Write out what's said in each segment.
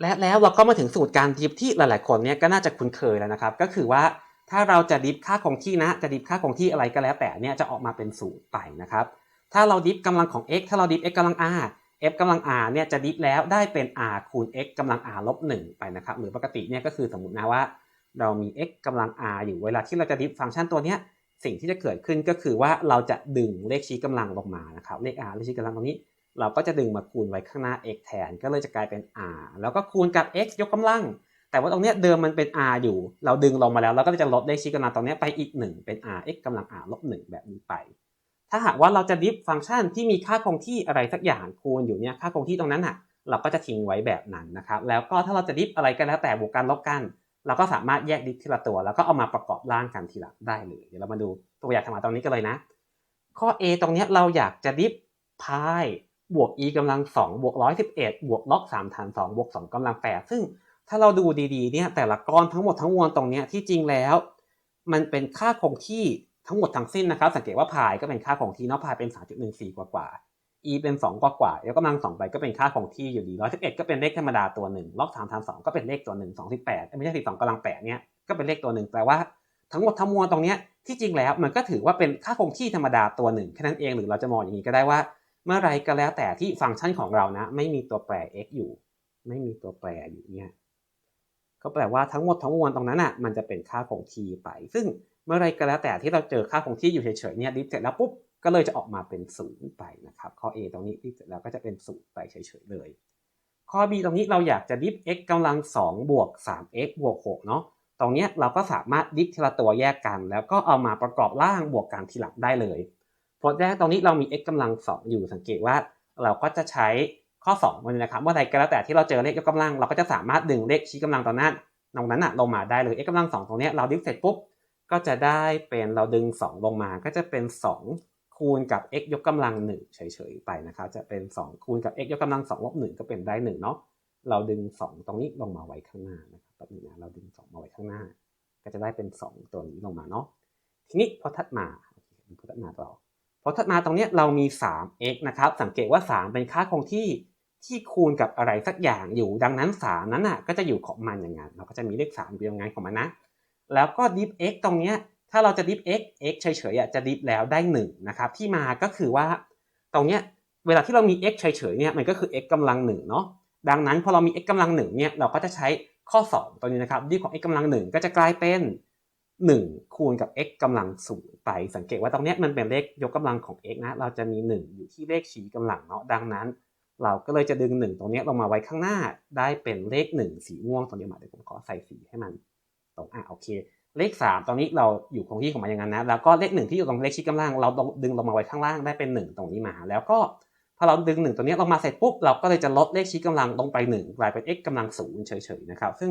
และแล้วเราก็มาถึงสูตรการดิฟที่หลายๆ คนเนี่ยก็น่าจะคุ้นเคยแล้วนะครับ ก็คือว่าถ้าเราจะดิฟค่าคงที่นะจะดิฟค่าคงที่อะไรก็แล้วแต่เนี่ยจะออกมาเป็นศูนย์ไปนะครับ ถ้าเราดิฟกำลังของ x ถ้าเราดิฟ x กำลัง r f กำลัง r เนี่ยจะดิฟแล้วได้เป็น r คูณ x กำลัง r ลบ1ไปนะครับ หรือปกติเนี่ยก็คือสมมตินะว่า เรามี x กำลัง r อยู่เวลาที่เราจะดิฟฟังก์ชันตัวเนี้ยสิ่งที่จะเกิดขึ้นก็คือว่าเราจะดึงเลขชี้กำลังลงมานะครับเลข r เลขชี้กำลังตรงนี้ เราก็จะดึงมาคูณไว้ข้างหน้า x แทน ก็เลยจะกลายเป็น r แล้วก็คูณกับ x ยกกำลัง แต่ว่าตรงเนี้ยเดิมมันเป็น r อยู่ เราดึงลงมาแล้วเราก็จะลดเลขชี้กำลังตรงเนี้ยไปอีก 1 เป็น r x กำลัง r ลบ1แบบนี้ไป ถ้าหากว่าเราจะดิฟฟังก์ชันที่มีค่าคงที่อะไรสักอย่างคูณอยู่เนี่ยค่าคงที่ตรงนั้นอะเราก็จะทิ้งไว้แบบนั้นนะครับ แล้วก็ถ้าเราจะดิฟอะไรก็แล้วแต่บวกกันลบกัน เราก็สามารถแยกดิฟทีละตัว แล้วก็เอามาประกอบร่างกันทีหลังได้เลย เดี๋ยวเรามาดูตัวอย่างทำมาตรงนี้กันเลยนะ ข้อ A ตรงนี้เราอยากจะดิฟพาย บวก e กำลัง2บวก111บวกล็อก3ฐาน2บวก2กำลัง8ซึ่งถ้าเราดูดีๆเนี่ยแต่ละก้อนทั้งหมดทั้งมวลตรงเนี้ยที่จริงแล้ว มันเป็นค่าคงที่ทั้งหมดทั้งสิ้นนะครับ สังเกตว่าพายก็เป็นค่าคงที่เนาะพายเป็น 3.14 กว่ากว่า e เป็น 2 กว่ากว่าแล้วกำลัง2ไปก็เป็นค่าคงที่อยู่ดี 111 ก็เป็นเลขธรรมดาตัวหนึ่งล็อก3ฐาน2ก็เป็นเลขตัวหนึ่ง28 ไม่ใช่12กำลัง8เนี่ยก็เป็นเลขตัวหนึ่งแปลว่าทั้งหมดทั้งมวลตรงเนี้ยที่จริงแล้วมันก็ถือว่าเป็นค่าคงที่ธรรมดาตัวหนึ่งแค่นั้นเองหรือเราจะมองอย่างนี้ก็ได้ว่า เมื่อไรก็แล้วแต่ที่ฟังก์ชันของเรานะ ไม่มีตัวแปร x อยู่ ไม่มีตัวแปรอยู่เนี่ยก็แปลว่าทั้งหมดทั้งมวลตรงนั้นอะมันจะเป็นค่าคงที่ไป ซึ่งเมื่อไรก็แล้วแต่ที่เราเจอค่าคงที่อยู่เฉยๆเนี่ยดิฟเสร็จแล้วปุ๊บก็เลยจะออกมาเป็นศูนย์ไปนะครับข้อ A ตรงนี้ดิฟเสร็จแล้วก็จะเป็นศูนย์ไปเฉยๆเลย ข้อ B ตรงนี้เราอยากจะดิฟ x กำลัง2บวก 3x บวก6เนาะตรงเนี้ยเราก็สามารถดิฟทีละตัวแยกกัน แล้วก็เอามาประกอบร่างบวกกันทีหลังได้เลย พแรกตรงนี้เรามี x กำลัง2อยู่สังเกตว่าเราก็จะใช้ข้อ2มันนะครับเมื่อใดก็แล้วแต่ที่เราเจอเลขยกกำลัง เราก็จะสามารถดึงเลขชี้กำลังตรงนั้นตรงนั้นอะลงมาได้เลย x กำลัง2ตรงนี้เราดิฟเสร็จปุ๊บก็จะได้เป็นเราดึง 2 ลงมาก็จะเป็น 2 คูณกับ x ยกกำลัง1เฉยๆไปนะครับจะเป็น 2 คูณกับ x ยกกำลัง2ลบ1ก็เป็นได้1เนาะเราดึง 2 ตรงนี้ลงมาไว้ข้างหน้านะครับแบบนี้นะเราดึง 2 มาไว้ข้างหน้า ก็จะได้เป็น 2 ตัวนี้ลงมาเนาะทีนี้พอถัดมาพอถัดมาเรา พอถัดมาตรงนี้เรามี 3x นะครับ สังเกตว่า 3 เป็นค่าคงที่ที่คูณกับอะไรสักอย่างอยู่ ดังนั้น 3 นั้นอะก็จะอยู่ของมันอย่างนั้น เราก็จะมีเลข3อยู่อย่างนั้นของมันนะ แล้วก็ดิฟ x ตรงเนี้ย ถ้าเราจะดิฟ x x เฉยๆอะจะดิฟแล้วได้1นะครับ ที่มาก็คือว่า ตรงเนี้ย เวลาที่เรามี x เฉยๆเนี่ย มันก็คือ x กำลัง1เนาะ ดังนั้นพอเรามี x กำลัง1เนี่ย เราก็จะใช้ข้อ 2 ตัวนี้นะครับดิฟของ x กำลัง1ก็จะกลายเป็น 1 คูณกับ x กำลัง0ไป สังเกตว่าตรงเนี้ยมันเป็นเลขยกกำลังของ x นะ เราจะมี 1 อยู่ที่เลขชี้กำลังเนาะ ดังนั้น เราก็เลยจะดึง 1 ตรงนี้ลงมาไว้ข้างหน้า ได้เป็นเลข 1 สีม่วงตรงนี้มาเดี๋ยวผมขอใส่สีให้มัน ตรงอะโอเค เลข 3ตรงนี้เราอยู่คงที่ของมันอย่างนั้นนะ แล้วก็เลข 1 ที่อยู่ตรงเลขชี้กำลัง เราดึงลงมาไว้ข้างล่างได้เป็น 1 ตรงนี้มา แล้วก็พอเราดึง 1 ตัวนี้ลงมาเสร็จปุ๊บ เราก็เลยจะลดเลขชี้กำลังลงไป 1 กลายเป็น x กำลัง0เฉยๆนะครับ ซึ่ง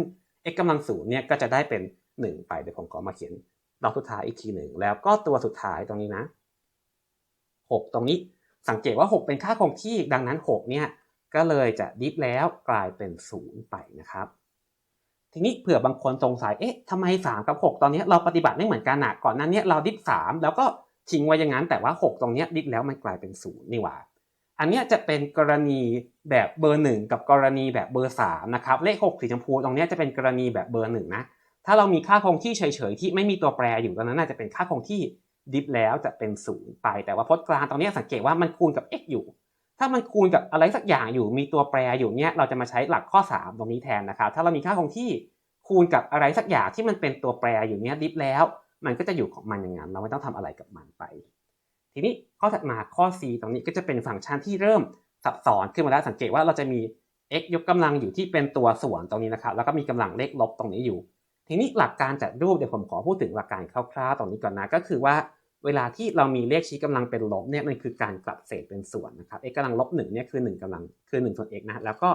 x กำลัง0เนี่ยก็จะได้เป็น 1 ไปเดี๋ยวผมขอมาเขียนดอกสุดท้ายอีกทีหนึ่งแล้วก็ตัวสุดท้ายตรงนี้นะ 6 ตรงนี้สังเกตว่า 6 เป็นค่าคงที่ดังนั้น 6 เนี่ยก็เลยจะดิฟแล้วกลายเป็น 0 ไปนะครับ ทีนี้เผื่อบางคนสงสัยเอ๊ะทำไม 3 กับ 6 ตอนนี้เราปฏิบัติไม่เหมือนกันอะก่อนหน้านี้เราดิฟ3แล้วก็ทิ้งไว้อย่างนั้นแต่ว่า 6 ตรงนี้ดิฟแล้วมันกลายเป็น 0 นี่หว่าอันนี้จะเป็นกรณีแบบเบอร์ 1 กับกรณีแบบเบอร์3นะครับเลข 6 สีชมพูตรงนี้จะเป็นกรณีแบบเบอร์1นะ ถ้าเรามีค่าคงที่เฉยๆที่ไม่มีตัวแปรอยู่ตรงนั้นน่าจะเป็นค่าคงที่ดิฟแล้วจะเป็น0ไป แต่ว่าพจน์กลางตรงนี้สังเกตว่ามันคูณกับ x อยู่ ถ้ามันคูณกับอะไรสักอย่างอยู่ มีตัวแปรอยู่เนี่ยเราจะมาใช้หลักข้อ 3 ตรงนี้แทนนะครับ ถ้าเรามีค่าคงที่คูณกับอะไรสักอย่างที่มันเป็นตัวแปรอยู่เนี่ยดิฟแล้ว มันก็จะอยู่ของมันอย่างนั้นเราไม่ต้องทำอะไรกับมันไป ทีนี้ข้อถัดมาข้อ c ตรงนี้ก็จะเป็นฟังก์ชันที่เริ่มซับซ้อนขึ้นมาแล้วสังเกตว่าเราจะมี x ยกกำลังอยู่ที่เป็นตัวส่วนตรงนี้นะครับแล้วก็มีกำลังเลขลบตรงนี้อยู่ ทีนี้หลักการจัดรูปเดี๋ยวผมขอพูดถึงหลักการคร่าวๆตรงนี้ก่อนนะก็คือว่าเวลาที่เรามีเลขชี้กำลังเป็นลบเนี่ยมันคือการกลับเศษเป็นส่วนนะครับ x กำลังลบ1เนี่ยคือ1กำลังคือ1ส่วน x นะแล้วก็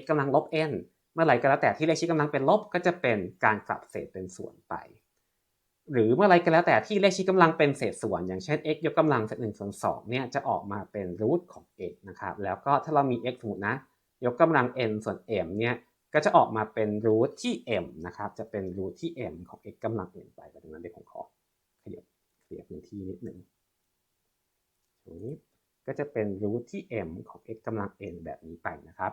x กำลังลบ n เมื่อไหร่ก็แล้วแต่ที่เลขชี้กำลังเป็นลบก็จะเป็นการกลับเศษเป็นส่วนไป หรือเมื่อไรก็แล้วแต่ที่เลขชี้กำลังเป็นเศษส่วน อย่างเช่น x ยกกำลังเศษ1ส่วน2เนี่ยจะออกมาเป็นรูทของ x นะครับแล้วก็ถ้าเรามี x สมมตินะ ยกกำลัง n ส่วน m เนี่ย ก็จะออกมาเป็นรูทที่ m นะครับ จะเป็นรูทที่ m ของ x กำลัง n ไปดังนั้นเดี๋ยวผมขอขยับเคลียร์พื้นที่นิดหนึ่งตรงนี้ก็จะเป็นรูทที่ m ของ x กำลัง n แบบนี้ไปนะครับ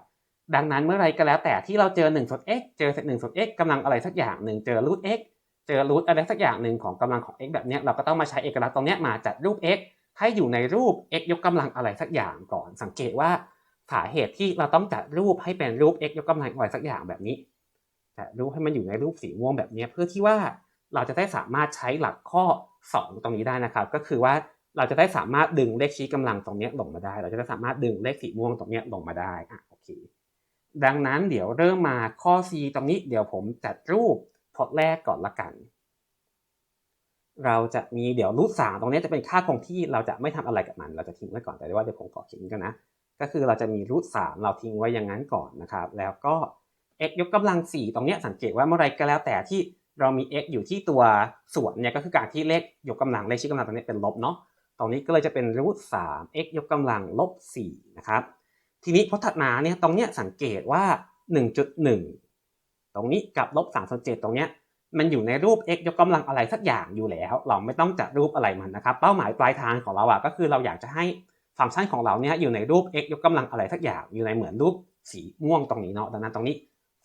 ดังนั้นเมื่อไรก็แล้วแต่ที่เราเจอ1ส่วน x เจอเศษ1ส่วน x กำลังอะไรสักอย่างหนึ่งเจอรูท x เจอรูทอะไรสักอย่างหนึ่งของกำลังของ x แบบนี้เราก็ต้องมาใช้เอกลักษณ์ตรงนี้มาจัดรูป x ให้อยู่ในรูป x ยกกำลังอะไรสักอย่างก่อน สังเกตว่า สาเหตุที่เราต้องจัดรูปให้เป็นรูป x ยกกำลังอะไรสักอย่างแบบนี้จัดรูปให้มันอยู่ในรูปสีม่วงแบบนี้เพื่อที่ว่าเราจะได้สามารถใช้หลักข้อ 2 ตรงนี้ได้นะครับ ก็คือว่าเราจะได้สามารถดึงเลขชี้กำลังตรงนี้ลงมาได้ เราจะได้สามารถดึงเลขสีม่วงตรงนี้ลงมาได้อะโอเคดังนั้นเดี๋ยวเริ่มมาข้อ C ตรงนี้เดี๋ยวผมจัดรูปพจน์แรกก่อนละกัน เราจะมีเดี๋ยวรูทสามตรงนี้จะเป็นค่าคงที่เราจะไม่ทำอะไรกับมัน เราจะทิ้งไว้ก่อนแต่ว่าเดี๋ยวผมขอเขียนกันนะ ก็คือเราจะมีรูทสามเราทิ้งไว้อย่างนั้นก่อนนะครับ แล้วก็ x ยกกำลังสี่ตรงเนี้ยสังเกตว่าเมื่อไรก็แล้วแต่ที่เรามี x อยู่ที่ตัวส่วนเนี่ยก็คือการที่เลขยกกำลังเลขชี้กำลังตรงนี้เป็นลบเนาะตรงนี้ก็เลยจะเป็นรูทสาม x ยกกำลังลบสี่นะครับทีนี้พจน์ถัดมาเนี่ยตรงเนี้ยสังเกตว่า 1.1 ตรงนี้กับลบ3ส่วน7ตรงเนี้ยมันอยู่ในรูป x ยกกำลังอะไรสักอย่างอยู่แล้ว เราไม่ต้องจัดรูปอะไรมันนะครับ เป้าหมายปลายทางของเราอะก็คือเราอยากจะให้ ฟังก์ชันของเราเนี่ยอยู่ในรูป x ยกกำลังอะไรสักอย่างอยู่ในเหมือนรูปสีม่วงตรงนี้เนาะดังนั้นตรงนี้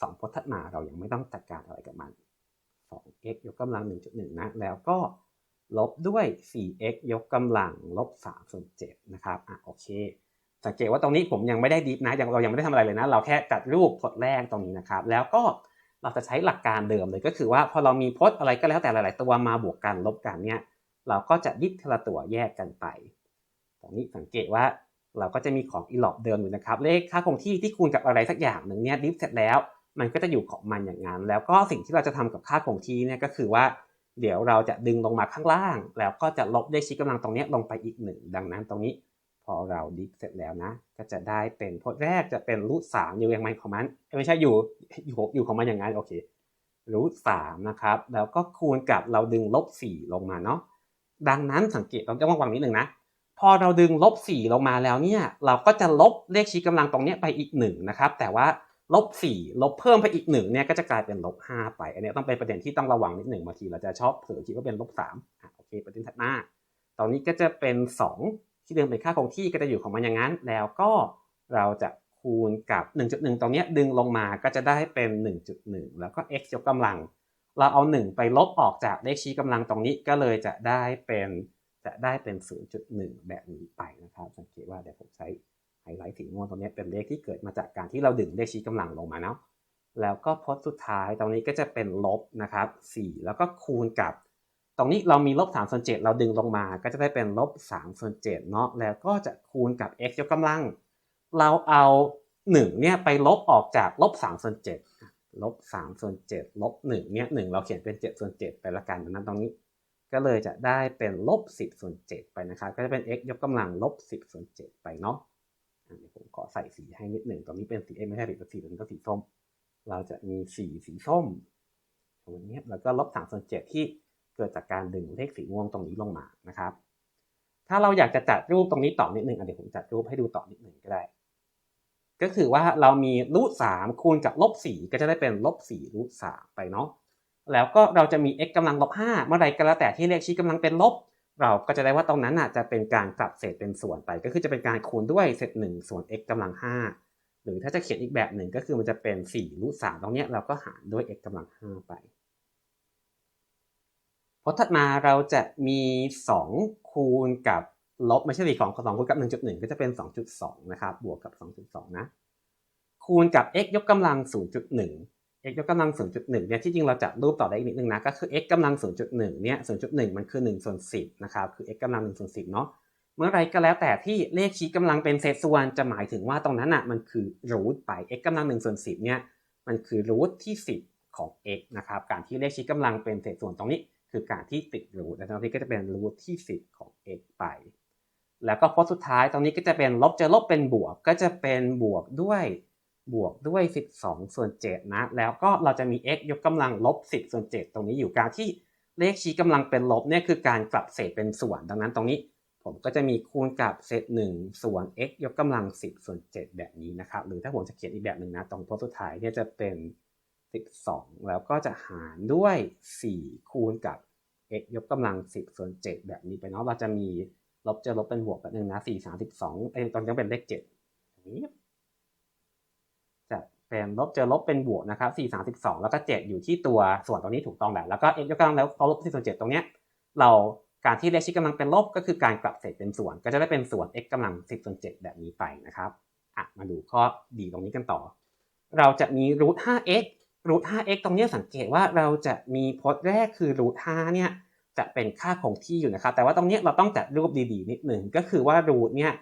สองพจน์ถัดมาเรายังไม่ต้องจัดการอะไรกับมัน 2x ยกกำลัง 1.1 นะ แล้วก็ลบด้วย 4x ยกกำลังลบ3ส่วน7นะครับ อะโอเค สังเกตว่าตรงนี้ผมยังไม่ได้ดิฟนะยังเรายังไม่ได้ทำอะไรเลยนะ เราแค่จัดรูปพจน์แรกตรงนี้นะครับ แล้วก็เราจะใช้หลักการเดิมเลยก็คือว่าพอเรามีพจน์อะไรก็แล้วแต่หลาย ๆ ตัวมาบวกกันลบกันเนี่ย เราก็จะดิฟทีละตัวแยกกันไป ตรงนี้สังเกตว่าเราก็จะมีของอีหลอบเดิมอยู่นะครับ เลขค่าคงที่ที่คูณกับอะไรสักอย่างหนึ่งเนี่ยดิฟเสร็จแล้ว มันก็จะอยู่ของมันอย่างนั้น แล้วก็สิ่งที่เราจะทำกับค่าคงที่เนี่ยก็คือว่า เดี๋ยวเราจะดึงลงมาข้างล่าง แล้วก็จะลบด้วยชี้กำลังตรงนี้ลงไปอีกหนึ่งดังนั้นตรงนี้พอเราดิฟเสร็จแล้วนะ ก็จะได้เป็นพจน์แรกจะเป็นรูทสามอยู่อย่างไรของมันไม่ใช่อยู่อยู่อยู่ของมันอย่างนั้นโอเครูทสามนะครับแล้วก็คูณกับเราดึงลบสี่ลงมาเนาะดังนั้นสังเกตเราจะวางนิดหนึ่งนะ พอเราดึงลบสี่ลงมาแล้วเนี่ย เราก็จะลบเลขชี้กำลังตรงนี้ไปอีกหนึ่งนะครับ แต่ว่าลบสี่ลบเพิ่มไปอีกหนึ่งเนี่ยก็จะกลายเป็นลบห้าไป อันนี้ต้องเป็นประเด็นที่ต้องระวังนิดหนึ่งบางทีเราจะชอบเผลอคิดว่าเป็นลบสามอะโอเคประเด็นถัดมาตอนนี้ก็จะเป็นสองที่เดิมเป็นค่าคงที่ก็จะอยู่ของมันอย่างนั้น แล้วก็เราจะคูณกับ 1.1 ตรงนี้ดึงลงมาก็จะได้เป็น 1.1 แล้วก็ x ยกกำลัง เราเอา 1 ไปลบออกจากเลขชี้กำลังตรงนี้ก็เลยจะได้เป็น จะได้เป็น 0.1 แบบนี้ไปนะครับ สังเกตว่าเดี๋ยวผมใช้ไฮไลท์สีม่วงตรงนี้เป็นเลขที่เกิดมาจากการที่เราดึงเลขชี้กำลังลงมาเนาะแล้วก็พจน์สุดท้ายตรงนี้ก็จะเป็นลบนะครับ 4 แล้วก็คูณกับ ตรงนี้เรามีลบ3ส่วน7เราดึงลงมา ก็จะได้เป็นลบ3ส่วน7เนาะแล้วก็จะคูณกับ x ยกกำลัง เราเอา 1 เนี่ยไปลบออกจากลบ3ส่วน7ลบ3ส่วน7ลบ1เนี่ย1เราเขียนเป็น7ส่วน7ไปละกันดังนั้นตรงนี้ ก็เลยจะได้เป็นลบ10ส่วน7ไปนะครับ ก็จะเป็น x ยกกำลังลบ10ส่วน7ไปเนาะเดี๋ยวผมขอใส่สีให้นิดหนึ่งตรงนี้เป็นสีเอไม่ใช่สีสีตรงนี้ก็สีส้ม เราจะมีสีสีส้มตรงนี้แล้วก็ลบ3ส่วน7ที่เกิดจากการดึงเลขสีม่วงตรงนี้ลงมานะครับ ถ้าเราอยากจะจัดรูปตรงนี้ต่อนิดหนึ่งเดี๋ยวผมจัดรูปให้ดูต่อนิดหนึ่งก็ได้ ก็คือว่าเรามีรูทสามคูณกับลบสี่ก็จะได้เป็นลบสี่รูทสามไปเนาะ แล้วก็เราจะมี x กำลังลบห้าเมื่อใดก็แล้วแต่ที่เลขชี้กำลังเป็นลบ เราก็จะได้ว่าตรงนั้นจะเป็นการกลับเศษเป็นส่วนไป ก็คือจะเป็นการคูณด้วยเศษหนึ่งส่วน x กำลังห้าหรือถ้าจะเขียนอีกแบบหนึ่งก็คือมันจะเป็น4รูทสามตรงนี้เราก็หารด้วย x กำลังห้าไปพจน์ถัดมาเราจะมี 2 คูณกับลบไม่ใช่สี่ของ2คูณกับ 1.1 ก็จะเป็น 2.2 นะครับ บวกกับ 2.2 นะ คูณกับ x ยกกำลัง 0.1 x ยกกำลัง 0.1 เนี่ยที่จริงเราจัดรูปต่อได้อีกนิดนึงนะก็คือ x กำลัง 0.1 เนี่ย 0.1 มันคือ1ส่วน10 นะครับ คือ x กำลัง1ส่วน10 เนาะเมื่อไรก็แล้วแต่ที่เลขชี้กำลังเป็นเศษส่วนจะหมายถึงว่าตรงนั้นอะมันคือรูทไป x กำลัง1ส่วน10 เนี่ยมันคือรูทที่ 10 ของ x นะครับการที่เลขชี้กำลังเป็นเศษส่วนตรงนี้ คือการที่ติดรูทและตรงนี้ก็จะเป็นรูทที่ 10 ของ x ไป แล้วก็พจน์สุดท้ายตรงนี้ก็จะเป็นลบจะลบเป็นบวกก็จะเป็นบวกด้วย บวกด้วย 12 ส่วน 7 นะ แล้วก็เราจะมี x ยกกำลังลบ 10 ส่วน 7 ตรงนี้อยู่การที่เลขชี้กำลังเป็นลบเนี่ยคือการกลับเศษเป็นส่วน ดังนั้นตรงนี้ผมก็จะมีคูณกับเศษ 1 ส่วน x ยกกำลัง 10 ส่วน 7 แบบนี้นะครับ หรือถ้าผมจะเขียนอีกแบบหนึ่งนะ ตรงพจน์สุดท้ายเนี่ยจะเป็น 12 แล้วก็จะหารด้วย 4 คูณกับ x ยกกำลัง 10 ส่วน 7 แบบนี้ไปเนาะ เราจะมีลบจะลบเป็นบวกแบบนึงนะ 4 32ไอ้ตอนนี้เป็นเลข7นี้ เป็นลบเจอลบเป็นบวกนะครับ4 32 แล้วก็ 7 อยู่ที่ตัวส่วนตรงนี้ถูกต้องแล้ว แล้วก็ x ยกกำลังแล้วพอลบ4ส่วน7ตรงเนี้ยเราการที่เลขชี้กำลังเป็นลบก็คือการกลับเศษเป็นส่วน ก็จะได้เป็นส่วน x กำลัง10ส่วน7แบบนี้ไปนะครับอะมาดูข้อดีตรงนี้กันต่อ เราจะมี root 5x root 5x ตรงเนี้ยสังเกตว่าเราจะมีพจน์แรกคือ root 5เนี่ยจะเป็นค่าคงที่อยู่นะครับ แต่ว่าตรงเนี้ยเราต้องจัดรูปดีๆ นิดหนึ่งก็คือว่า root เนี่ย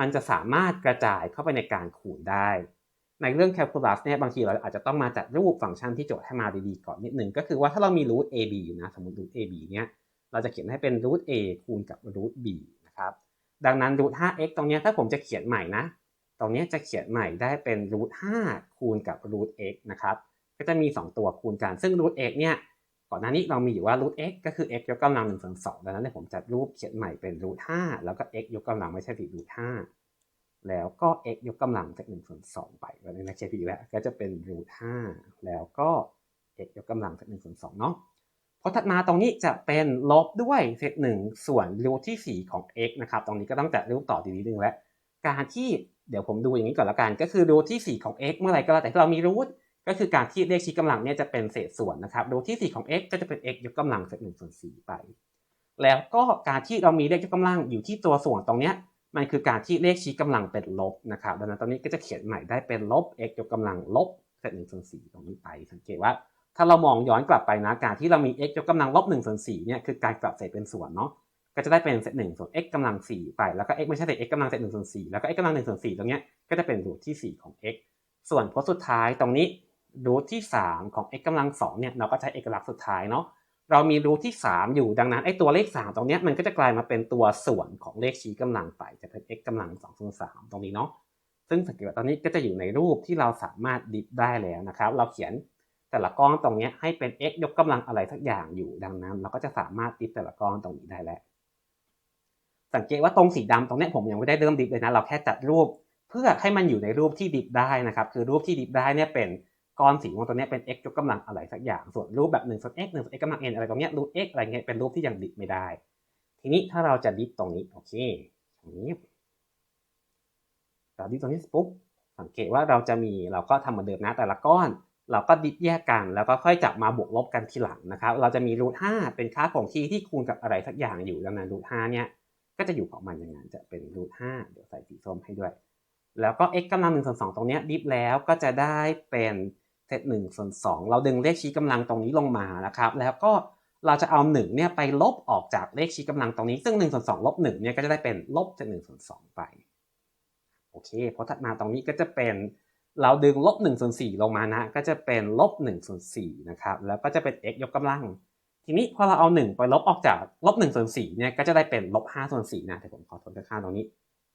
มันจะสามารถกระจายเข้าไปในการคูณได้ ในเรื่องแคลคูลัสเนี่ยบางทีเราอาจจะต้องมาจัดรูปฟังก์ชันที่โจทย์ให้มาดีๆก่อนนิดหนึ่งก็คือว่าถ้าเรามี root ab อยู่นะสมมติ root ab เนี่ยเราจะเขียนให้เป็น root a คูณกับ root b นะครับดังนั้น root 5x ตรงเนี้ยถ้าผมจะเขียนใหม่นะ ตรงเนี้ยจะเขียนใหม่ได้เป็น root 5คูณกับ root x นะครับ ก็จะมี 2 ตัวคูณกัน ซึ่ง root x เนี่ย ก่อนหน้านี้เรามีอยู่ว่า root x ก็คือ x ยกกำลัง1ส่วน2ดังนั้นผมจัดรูปเขียนใหม่เป็น root 5แล้วก็ x ยกกำลังไม่ใช่ผิด root 5 แล้วก็ x ยกกำลังจาก1ส่วน2ไปวันนี้นะใช่ผิดแล้วก็จะเป็น root 5แล้วก็ x ยกกำลังจาก1ส่วน2เนาะพอถัดมาตรงนี้จะเป็นลบด้วยเศษ1ส่วนรูทที่ 4 ของ x นะครับ ตรงนี้ก็ต้องจัดรูปต่อดีนิดนึงแล้ว การที่เดี๋ยวผมดูอย่างนี้ก่อนละกัน ก็คือรูทที่ 4 ของ x เมื่อไหร่ก็แล้วแต่ที่เรามีรูทก็คือการที่เลขชี้กำลังเนี่ยจะเป็นเศษส่วนนะครับรูทที่ 4 ของ x ก็จะเป็น x ยกกำลังเศษ1ส่วน4ไป แล้วก็การที่เรามีเลขยกกำลังอยู่ที่ตัวส่วนตรงเนี้ย มันคือการที่เลขชี้กำลังเป็นลบนะครับ ดังนั้นตรงนี้ก็จะเขียนใหม่ได้เป็นลบ x ยกกำลังลบเศษ1ส่วน4ตรงนี้ไป สังเกตว่า ถ้าเรามองย้อนกลับไปนะการที่เรามี x ยกกำลังลบ1ส่วน4เนี่ยคือการกลับเศษเป็นส่วนเนาะก็จะได้เป็นเศษ1ส่วน x กำลัง4ไปแล้วก็ x ไม่ใช่แต่ x กำลังเศษ1ส่วน4แล้วก็ x กำลัง1ส่วน4ตรงเนี้ยก็จะเป็นรูทที่4ของ x ส่วนพจน์สุดท้ายตรงนี้รูทที่3ของ x กำลัง2เนี่ยเราก็ใช้เอกลักษณ์สุดท้ายเนาะ เรามีรูทที่ 3 อยู่ดังนั้นไอ้ตัวเลข 3 ตรงนี้มันก็จะกลายมาเป็นตัวส่วนของเลขชี้กำลังไปจะเป็น x กำลัง2ส่วน3ตรงนี้เนาะซึ่งสังเกตว่าตอนนี้ก็จะอยู่ในรูปที่เราสามารถดิฟได้แล้วนะครับ เราเขียนแต่ละก้อนตรงนี้ให้เป็น x ยกกำลังอะไรสักอย่างอยู่ดังนั้น เราก็จะสามารถดิฟแต่ละก้อนตรงนี้ได้แล้ว สังเกตว่าตรงสีดำตรงนี้ผมยังไม่ได้เริ่มดิฟเลยนะเราแค่จัดรูป เพื่อให้มันอยู่ในรูปที่ดิฟได้นะครับ คือรูปที่ดิฟได้เนี่ยเป็น ก้อนสีม่วงตัวนี้เป็น x ยกกำลังอะไรสักอย่าง ส่วนรูปแบบ1ส่วน x 1ส่วน x กำลัง n อะไรตรงนี้รูท x อะไรเงี้ยเป็นรูปที่ยังดิฟไม่ได้ ทีนี้ถ้าเราจะดิฟตรงนี้โอเคตรงนี้เราดิฟตรงนี้ปุ๊บสังเกตว่าเราจะมีเราก็ทำเหมือนเดิมนะแต่ละก้อน เราก็ดิฟแยกกัน แล้วก็ค่อยจับมาบวกลบกันทีหลังนะครับ เราจะมีรูท5เป็นค่าคงที่ที่คูณกับอะไรสักอย่างอยู่ดังนั้นรูท5เนี่ยก็จะอยู่ของมันอย่างนั้นจะเป็นรูท5เดี๋ยวใส่สีส้มให้ด้วย แล้วก็ x กำลัง1ส่วน2ตรงนี้ดิฟแล้วก็จะได้เป็น เศษ1ส่วน2เราดึงเลขชี้กำลังตรงนี้ลงมานะครับ แล้วก็เราจะเอา1เนี่ยไปลบออกจากเลขชี้กำลังตรงนี้ ซึ่ง1ส่วน2ลบ1เนี่ยก็จะได้เป็นลบเศษ1ส่วน2ไปโอเคพอถัดมาตรงนี้ก็จะเป็น เราดึงลบ1ส่วน4ลงมานะ ก็จะเป็นลบ1ส่วน4นะครับแล้วก็จะเป็น x ยกกำลัง ทีนี้พอเราเอา 1 ไปลบออกจากลบ1ส่วน4เนี่ยก็จะได้เป็นลบ5ส่วน4นะแต่ผมขอทดค่าตรงนี้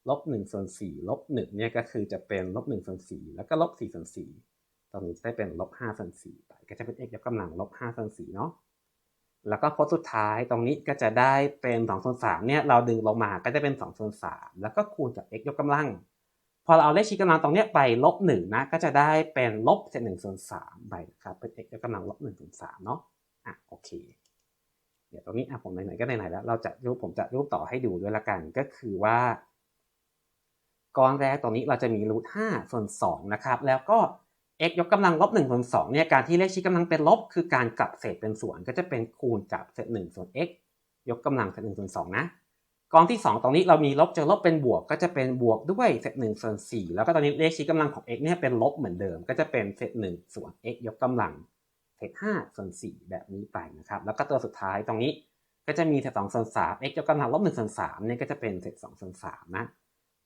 ลบ1ส่วน4ลบ1เนี่ยก็คือจะเป็นลบ1ส่วน4แล้วก็ลบ4ส่วน4 ตรงนี้จะได้เป็นลบ5ส่วน4ไปก็จะเป็น x ยกกำลังลบ5ส่วน4เนาะแล้วก็พจน์สุดท้ายตรงนี้ก็จะได้เป็น2ส่วน3เนี่ยเราดึงลงมาก็จะเป็น2ส่วน3แล้วก็คูณกับ x ยกกำลัง พอเราเอาเลขชี้กำลังตรงนี้ไปลบหนึ่งนะก็จะได้เป็นลบเศษหนึ่งส่วนสามไปนะครับเป็น x ยกกำลังลบหนึ่งส่วนสามเนาะอะโอเค เดี๋ยวตรงนี้อะผมไหนๆก็ไหนๆแล้วเราจะรูปผมจะรูปต่อให้ดูด้วยละกันก็คือว่าก้อนแรกตรงนี้เราจะมีรูทห้าส่วนสองนะครับแล้วก็ x ยกกำลังลบหนึ่งส่วนสองเนี่ยการที่เลขชี้กำลังเป็นลบ คือการกลับเศษเป็นส่วนก็จะเป็นคูณกับเศษหนึ่งส่วน x ยกกำลังเศษหนึ่งส่วนสองนะกองที่ 2 ตรงนี้เรามีลบเจอลบเป็นบวกก็จะเป็นบวกด้วยเศษหนึ่งส่วนสี่แล้วก็ตอนนี้เลขชี้กำลังของ x เนี่ยเป็นลบเหมือนเดิม ก็จะเป็นเศษหนึ่งส่วน x ยกกำลังเศษห้าส่วนสี่แบบนี้ไปนะครับแล้วก็ตัวสุดท้ายตรงนี้ก็จะมีเศษสองส่วนสาม x ยกกำลังลบหนึ่งส่วนสามเนี่ยก็จะเป็นเศษสองส่วนสามนะ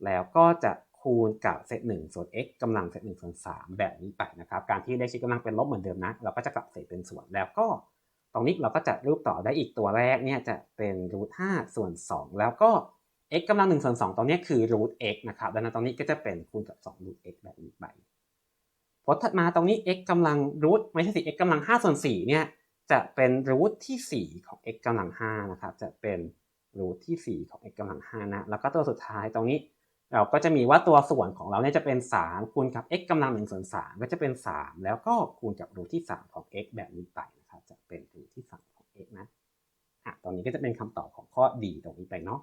แล้วก็จะ คูณกับเศษหนึ่งส่วน x กำลังเศษหนึ่งส่วนสามแบบนี้ไปนะครับ การที่เลขชี้กำลังเป็นลบเหมือนเดิมนะ เราก็จะกลับเศษเป็นส่วนแล้วก็ ตรงนี้เราก็จะรูปต่อได้อีกตัวแรกเนี่ยจะเป็นรูทห้าส่วนสองแล้วก็ x กำลัง1ส่วน2ตรงนี้คือ root x นะครับดังนั้นตรงนี้ก็จะเป็นคูณกับ2 root x แบบนี้ไปพอถัดมาตรงนี้ x กำลัง root ไม่ใช่สิ x กำลัง5ส่วน4เนี่ยจะเป็น root ที่ 4 ของ x กำลัง5นะครับ จะเป็น root ที่ 4 ของ x กำลัง5นะ แล้วก็ตัวสุดท้ายตรงนี้ เราก็จะมีว่าตัวส่วนของเราเนี่ยจะเป็น 3 คูณกับ x กำลัง1ส่วน3ก็จะเป็น 3 แล้วก็คูณกับรูทที่ 3 ของ x แบบนี้ไปนะครับจะเป็นรูทที่3ของ x นะอะตอนนี้ก็จะเป็นคำตอบของข้อ D ตรงนี้ไปเนาะ